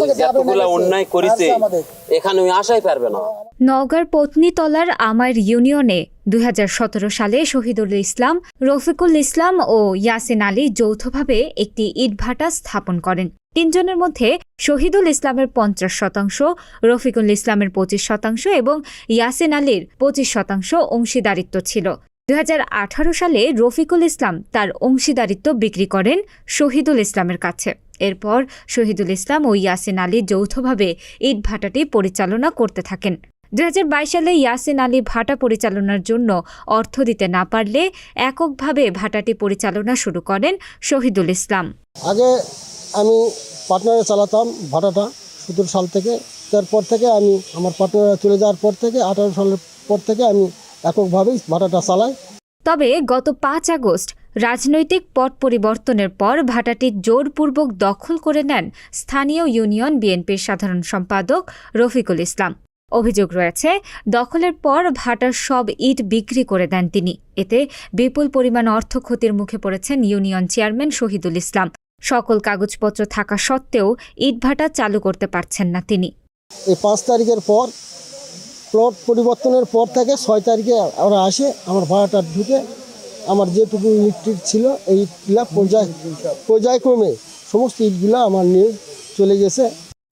ওই যতগুলা অন্যায় করেছে এখানে ওই আশাই পারবে না। নওগাঁর পত্নীতলার আমায় ইউনিয়নে দুই হাজার সতেরো সালে শহীদুল ইসলাম রফিকুল ইসলাম ও ইয়াসিন আলী যৌথভাবে একটি ইটভাটা স্থাপন করেন। তিনজনের মধ্যে শহীদুল ইসলামের পঞ্চাশ শতাংশ রফিকুল ইসলামের পঁচিশ শতাংশ এবং ইয়াসিন আলীর পঁচিশ শতাংশ অংশীদারিত্ব ছিল। দুই হাজার আঠারো সালে রফিকুল ইসলাম তার অংশীদারিত্ব বিক্রি করেন শহীদুল ইসলামের কাছে। এরপর শহীদুল ইসলাম ও ইয়াসিন আলী যৌথভাবে ইটভাটাটি পরিচালনা করতে থাকেন। দু হাজার বাইশ সালে ইয়াসিন আলী ভাটা পরিচালনার জন্য অর্থ দিতে না পারলে এককভাবে ভাটাটি পরিচালনা শুরু করেন শহীদুল ইসলাম। আগে আমি পার্টনারে চালাতাম ভাড়াটা সতেরো সাল থেকে। তারপর থেকে আমি আমার পার্টনারে চলে যাওয়ার পর থেকে, আঠারো সালের পর থেকে আমি এককভাবেই ভাড়াটা চালাই তবে গত পাঁচ আগস্ট রাজনৈতিক পট পরিবর্তনের পর ভাটাটি জোরপূর্বক দখল করে নেন স্থানীয় ইউনিয়ন বিএনপির সাধারণ সম্পাদক রফিকুল ইসলাম। অভিযোগ রয়েছে দখলের পর ভাটার সব ইট বিক্রি করে দেন তিনি। এতে বিপুল পরিমাণ অর্থ ক্ষতির মুখে পড়েছেন ইউনিয়ন চেয়ারম্যান শহীদুল ইসলাম। সকল কাগজপত্র থাকা সত্ত্বেও ইটভাটা চালু করতে পারছেন না তিনি। এই পাঁচ তারিখের পর প্লট পরিবর্তনের পর থেকে ছয় তারিখে ওরা আসে, আমার ভাড়াটা ঢুকে, আমার যেটুকু ইলেকট্রিক ছিল, এই ইটগুলা পর্যায় পর্যায়ক্রমে সমস্ত ইটগুলা আমার নিয়ে চলে গেছে।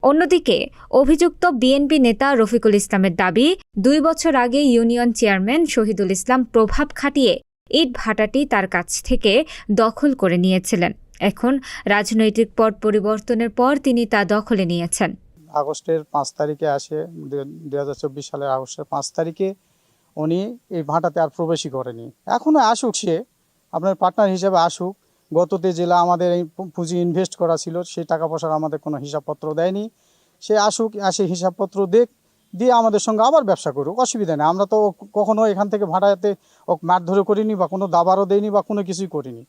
অন্যদিকে, অভিযুক্ত বিএনপি নেতা রফিকুল ইসলামের দাবি, দুই বছর আগে ইউনিয়ন চেয়ারম্যান শহীদুল ইসলাম প্রভাব খাটিয়ে ইট ভাটাটি তার কাছ থেকে দখল করে নিয়েছিলেন। এখন রাজনৈতিক পট পরিবর্তনের পর তিনি তা দখলে নিয়েছেন। আগস্টের পাঁচ তারিখে আসে দুই হাজার চব্বিশ সালের আগস্টের পাঁচ তারিখে উনি এই ভাটাতে আর প্রবেশই করেনি। এখনও আসুক সে, আপনার পার্টনার হিসেবে আসুক। গততে জেলা আমাদের এই পুঁজি ইনভেস্ট করা ছিল সেই টাকা পয়সার আমাদের কোনো হিসাবপত্র দেয়নি। সে আসুক, আসে হিসাবপত্র দেখ, দিয়ে আমাদের সঙ্গে আবার ব্যবসা করুক, অসুবিধা নেই। আমরা তো কখনো এখান থেকে ভাড়াতে মারধরে করিনি বা কোনো দাবারও দেইনি বা কোনো কিছুই করিনি।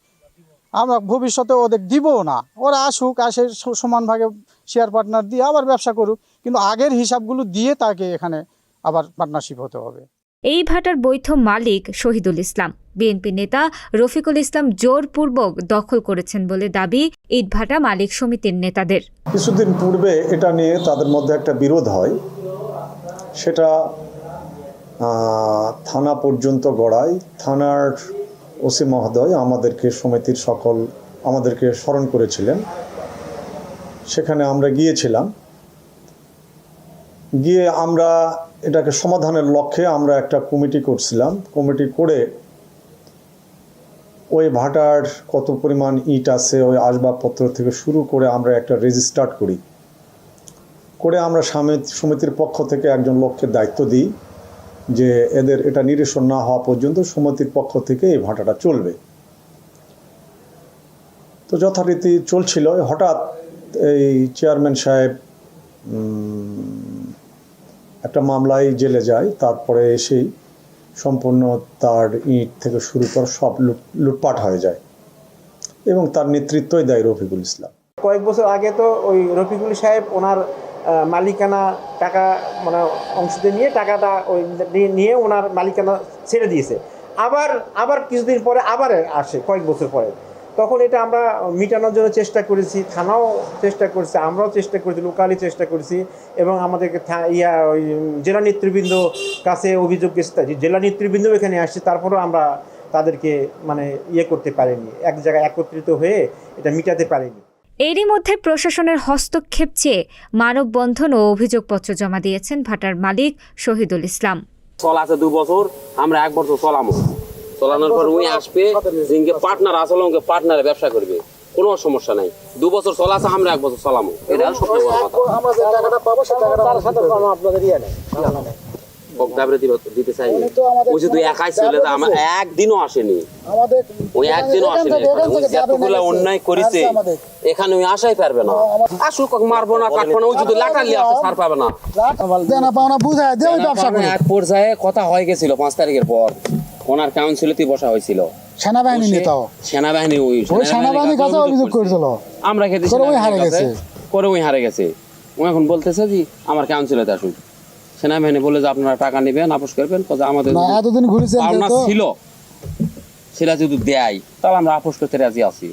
আমরা ভবিষ্যতে ওদের দিবও না। ওরা আসুক আসে সমান ভাগে শেয়ার পার্টনার দিয়ে আবার ব্যবসা করুক। কিন্তু আগের হিসাবগুলো দিয়ে তাকে এখানে আবার পার্টনারশিপ হতে হবে। এই ভাটার বৈধ মালিক শহীদুল ইসলাম। বিএনপি নেতা রফিকুল ইসলাম জোরপূর্বক দখল করেছেন বলে দাবি ইটভাটা মালিক সমিতির নেতাদের। কিছুদিন পূর্বে এটা নিয়ে তাদের মধ্যে একটা বিরোধ হয়। সেটা আহ, থানা পর্যন্ত গড়ায়। থানার ওসি মহোদয় আমাদেরকে সমিতির সকল, আমাদেরকে স্মরণ করেছিলেন। সেখানে আমরা গিয়েছিলাম। গিয়ে আমরা এটাকে সমাধানের লক্ষ্যে আমরা একটা কমিটি করছিলাম। কমিটি করে ওই ভাটার কত পরিমাণ ইট আছে, ওই আসবাবপত্র থেকে শুরু করে আমরা একটা রেজিস্টার্ড করি। করে আমরা সামি- সমিতির পক্ষ থেকে একজন লোককে দায়িত্ব দিই। যে এদের এটা নিরসন না হওয়া পর্যন্ত সমিতির পক্ষ থেকে এই ভাটাটা চলবে। তো যথারীতি চলছিল। হঠাৎ এই চেয়ারম্যান সাহেব একটা মামলায় জেলে যায়, তারপরে এসেই সম্পূর্ণ তার ইট থেকে শুরু করে সব লুট- লুটপাট হয়ে যায় এবং তার নেতৃত্বই দেয় রফিকুল ইসলাম। কয়েক বছর আগে তো ওই রফিকুল সাহেব ওনার মালিকানা টাকা মানে অংশতে নিয়ে টাকাটা ওই নিয়ে- ওনার মালিকানা ছেড়ে দিয়েছে। আবার আবার কিছুদিন পরে আবার আসে, কয়েক বছর পরে। তখন এটা আমরা মিটানোর জন্য চেষ্টা করেছি, থানাও চেষ্টা করেছে, আমরাও চেষ্টা করেছি, লোকালি চেষ্টা করেছি, এবং আমাদেরকে ইয়া, ওই জেলা নেতৃবৃন্দ কাছে অভিযোগ গেছে জেলা নেতৃবৃন্দ এখানে আসছে, তারপরেও আমরা তাদেরকে মানে ইয়ে করতে পারিনি, এক জায়গায় একত্রিত হয়ে এটা মিটাতে পারিনি। এরই মধ্যে প্রশাসনের হস্তক্ষেপ চেয়ে মানববন্ধন ও অভিযোগপত্র জমা দিয়েছেন ভাটার মালিক শহীদুল ইসলাম। চল আছে দু বছর আমরা এক বছর চলামো। চলানোর পর উনি আসবে যিনকে পার্টনার আসলে ওকে পার্টনারে ব্যবসা করবে। কোনো সমস্যা নাই। দু বছর চলা আছে আমরা এক বছর চলামো। এটা সবচেয়ে বড় কথা। আমরা যে টাকাটা পাবো সে টাকাটা তার সাথে কোনো আপনাদের ইয়ে নেই। বক্তাবরে দিতে চাইনি। উনি তো আমাদের একাই ছিল তা আমার একদিনও আসেনি। আমাদের ওই একদিনও আসেনি। ওই থেকে যাবে যতগুলা মেরেছে। অন্যায় করেছে এখানে ওই আশাই পারবে না। আসুক মারবো না কাটবো না ওই শুধু লাটালি আসে ছাড় পাবে না। দেনা পাওনা বুঝায় দিয়ে ওই ব্যবসা করে। এক পর্যায়ে কথা হয়ে গেছিল পাঁচ তারিখের পর। ওনার কাউন্সিলতে বসা হয়েছিল। সেনাবাহিনী নেতাও। সেনাবাহিনী ওই ওই সেনাবাহিনীর কাছে অভিযোগ করেছিল। আমরা খেতে ওই হারে গেছে। করে ওই হারে গেছে। ও এখন বলতেছে যে আমার কাউন্সিলতে আসুক। সেনাবাহিনী বলে যে আপনারা টাকা নেবেন আপোষ করবেন আমাদের এতদিন ঘুরেছেন ছিল সেটা যদি দেয় তাহলে আমরা আপোষ করতে রাজি আছি।